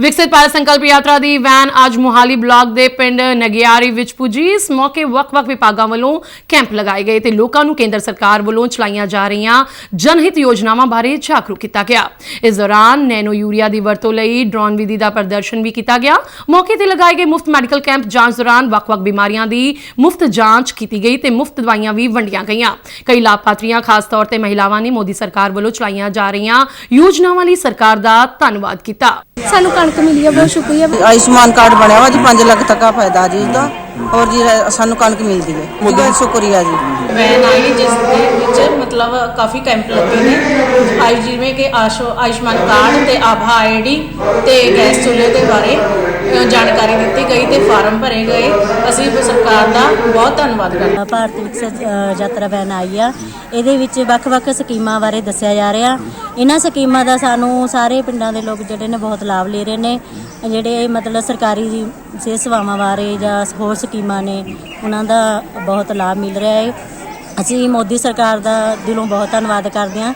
ਵਿਕਸਿਤ ਭਾਰਤ ਸੰਕਲਪ ਯਾਤਰਾ ਦੀ ਵੈਨ ਅੱਜ ਮੁਹਾਲੀ ਬਲਾਕ ਦੇ ਪਿੰਡ ਨਗਿਆਰੀ ਵਿੱਚ ਪੁੱਜੀ। ਇਸ ਮੌਕੇ ਵੱਖ-ਵੱਖ ਵਿਭਾਗਾਂ ਵੱਲੋਂ ਕੈਂਪ ਲਗਾਏ ਗਏ ਤੇ ਲੋਕਾਂ ਨੂੰ ਕੇਂਦਰ ਸਰਕਾਰ ਵੱਲੋਂ ਚਲਾਈਆਂ ਜਾ ਰਹੀਆਂ ਜਨਹਿਤ ਯੋਜਨਾਵਾਂ ਬਾਰੇ ਜਾਗਰੂਕ ਕੀਤਾ ਗਿਆ। ਇਸ ਦੌਰਾਨ ਨੈਨੋ ਯੂਰੀਆ ਦੀ ਵਰਤੋਂ ਲਈ ਡਰੋਨ ਵਿਧੀ ਦਾ ਪ੍ਰਦਰਸ਼ਨ ਵੀ ਕੀਤਾ ਗਿਆ। ਮੌਕੇ ਤੇ ਲਗਾਏ ਗਏ ਮੁਫਤ ਮੈਡੀਕਲ ਕੈਂਪ ਜਾਂਚ ਦੌਰਾਨ ਵੱਖ-ਵੱਖ ਬਿਮਾਰੀਆਂ ਦੀ ਮੁਫਤ ਜਾਂਚ ਕੀਤੀ ਗਈ ਤੇ ਮੁਫਤ ਦਵਾਈਆਂ ਵੀ ਵੰਡੀਆਂ ਗਈਆਂ। ਕਈ ਲਾਭਪਾਤਰੀਆਂ, ਖਾਸ ਤੌਰ ਤੇ ਮਹਿਲਾਵਾਂ ਨੇ ਮੋਦੀ ਸਰਕਾਰ ਵੱਲੋਂ ਚਲਾਈਆਂ ਜਾ ਰਹੀਆਂ ਯੋਜਨਾਵਾਂ ਲਈ ਸਰਕਾਰ ਦਾ ਧੰਨਵਾਦ ਕੀਤਾ। ਸਾਨੂੰ ਕਣਕ ਮਿਲੀ ਹੈ ਬਹੁਤ ਸ਼ੁਕਰੀਆ। ਆਯੁਸ਼ਮਾਨ ਕਾਰਡ ਬਣਿਆ ਵਾ ਜੀ 5 ਲੱਖ ਤੱਕ ਦਾ ਫਾਇਦਾ ਜੀ ਉਸਦਾ ਔਰ ਜੀ ਸਾਨੂੰ ਕਣਕ ਮਿਲਦੀ ਹੈ। ਬਹੁਤ ਸ਼ੁਕਰੀਆ ਜੀ। ਵੈਨ ਆਈ ਜਿਸ ਦੇ ਵਿੱਚ ਮਤਲਬ ਕਾਫੀ ਕੈਂਪ ਲੱਗੇ ਨੇ। ਆਈ ਜਿਵੇਂ ਕਿ ਆਸ਼ੋ ਆਯੁਸ਼ਮਾਨ ਕਾਰਡ ਤੇ ਆਭਾ ਆਈਡੀ ਤੇ ਗੈਸ ਚੁੱਲ੍ਹੇ ਦੇ ਬਾਰੇ। ਜਾਣਕਾਰੀ ਦਿੱਤੀ ਗਈ ਤੇ ਫਾਰਮ ਭਰੇ ਗਏ। ਅਸੀਂ ਸਰਕਾਰ ਦਾ ਬਹੁਤ ਧੰਨਵਾਦ ਕਰਦੇ ਹਾਂ। ਭਾਰਤ ਵਿਕਸਿਤ ਯਾਤਰਾ ਵੈਨ ਆਈ ਆ। ਇਹਦੇ ਵਿੱਚ ਵੱਖ-ਵੱਖ ਸਕੀਮਾਂ ਬਾਰੇ ਦੱਸਿਆ ਜਾ ਰਿਹਾ। ਇਹਨਾਂ ਸਕੀਮਾਂ ਦਾ ਸਾਨੂੰ ਸਾਰੇ ਪਿੰਡਾਂ ਦੇ ਲੋਕ ਜਿਹੜੇ ਨੇ ਬਹੁਤ ਲਾਭ ਲੈ ਰਹੇ ਨੇ। ਜਿਹੜੇ ਮਤਲਬ ਸਰਕਾਰੀ ਸਿਹਤ ਸੇਵਾਵਾਂ ਬਾਰੇ ਜਾਂ ਹੋਰ ਸਕੀਮਾਂ ਨੇ, ਉਹਨਾਂ ਦਾ ਬਹੁਤ ਲਾਭ ਮਿਲ ਰਿਹਾ ਹੈ ਅਸੀਂ ਮੋਦੀ ਸਰਕਾਰ ਦਾ ਦਿਲੋਂ ਬਹੁਤ ਧੰਨਵਾਦ ਕਰਦੇ ਹਾਂ।